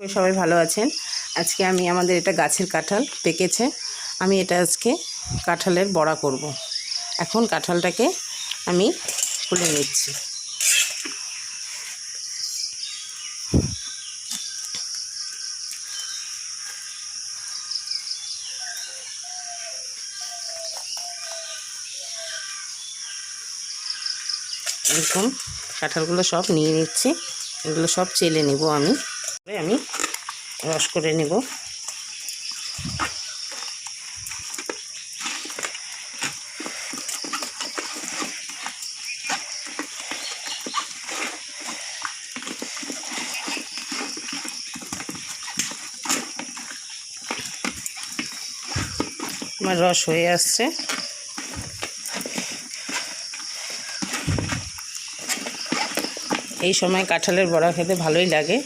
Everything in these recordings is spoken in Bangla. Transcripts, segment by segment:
সবাই ভালো আছেন। আজকে আমি আমাদের এটা গাছের কাঁঠাল পেকেছে। আমি এটা আজকে কাঁঠালের বড়া করব। এখন কাঁঠালটাকে আমি খুলে নিচ্ছি। এরকম কাঁঠালগুলো সব নিয়ে নিচ্ছি। এগুলো সব চেলে নেব আমি। আমি রস করে নেব। আমার রস হয়ে আসছে। এই সময় কাঁঠালের বড়া খেতে ভালোই লাগে।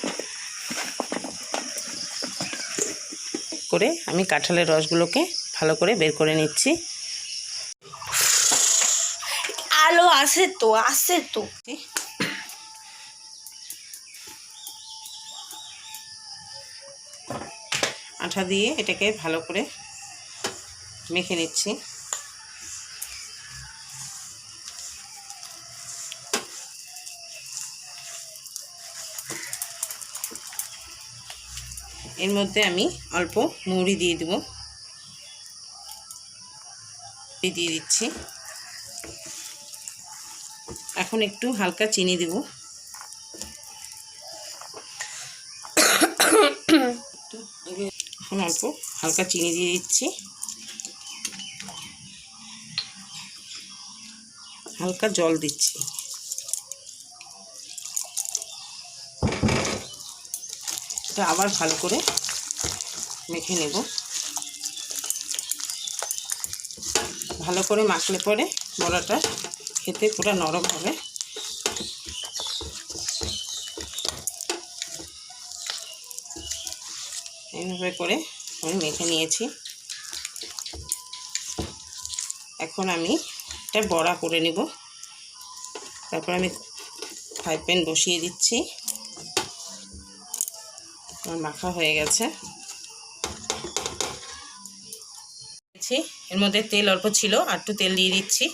করে আমি কাঁঠালের রসগুলোকে ভালো করে বের করে নিচ্ছি। আলো আসে তো আসে তো। আঠা দিয়ে এটাকে ভালো করে মেখে নিচ্ছি। এর মধ্যে আমি অল্প মুড়ি দিয়ে দেবো। দিয়ে দিচ্ছি। এখন একটু হালকা চিনি দেব। এখন অল্প হালকা চিনি দিয়ে দিচ্ছি। হালকা জল দিচ্ছি। এটা আবার ভালো করে মেখে নেব। ভালো করে মাখলে পরে বড়াটা খেতে পুরো নরম হবে। এইভাবে করে আমি মেখে নিয়েছি। এখন আমি এটা বড়া করে নেব। তারপর আমি ফ্রাই প্যান বসিয়ে দিচ্ছি। আমার মাখা হয়ে গেছে। এর মধ্যে তেল অল্প ছিল, আর একটু তেল দিয়ে দিচ্ছি।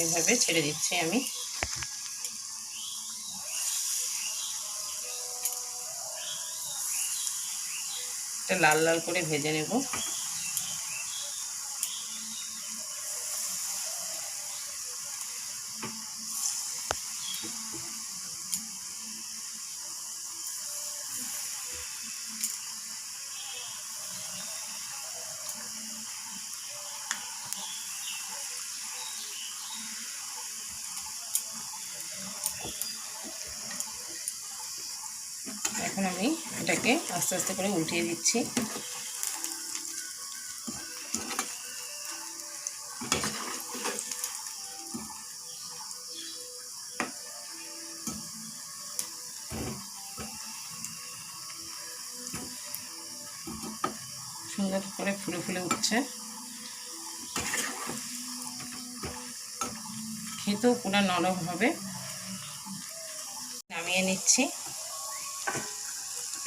এইভাবে ছেড়ে দিচ্ছি আমি। এটা লাল লাল করে ভেজে নেব। এখন আমি এটাকে আস্তে আস্তে করে উঠিয়ে দিচ্ছি। সুন্দর করে ফুলে ফুলে উঠছে। খেতেও পুরো নরম হবে। নামিয়ে নিচ্ছি।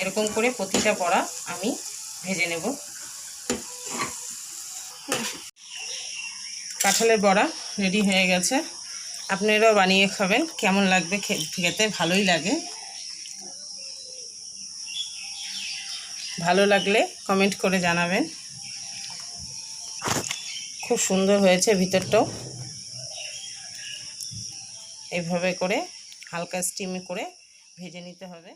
এরকম করে প্রতিটা বড়া আমি ভেজে নেব। কাঁঠালের বড়া রেডি হয়ে গেছে। আপনারাও বানিয়ে খাবেন, কেমন লাগবে খেতে ভালোই লাগে। ভালো লাগলে কমেন্ট করে জানাবেন। খুব সুন্দর হয়েছে ভিতরটাও। এইভাবে করে হালকা স্টিমে করে ভেজে নিতে হবে।